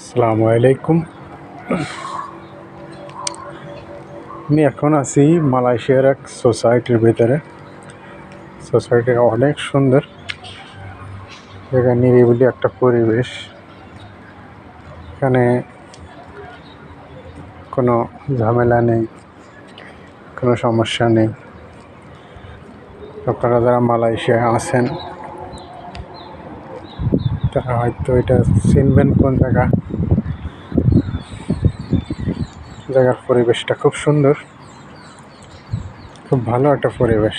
আসসালামু আলাইকুম। আমি এখন আছি মালয়েশিয়ার এক সোসাইটির ভিতরে। সোসাইটি অনেক সুন্দর। এখানে নিরিবিলি একটা পরিবেশ। এখানে কোনো ঝামেলা নেই, কোনো সমস্যা নেই। আপনারা যারা মালয়েশিয়ায় আছেন আপনারা হয়তো এটা চিনবেন কোন জায়গা জায়গার পরিবেশটা খুব সুন্দর খুব ভালো একটা পরিবেশ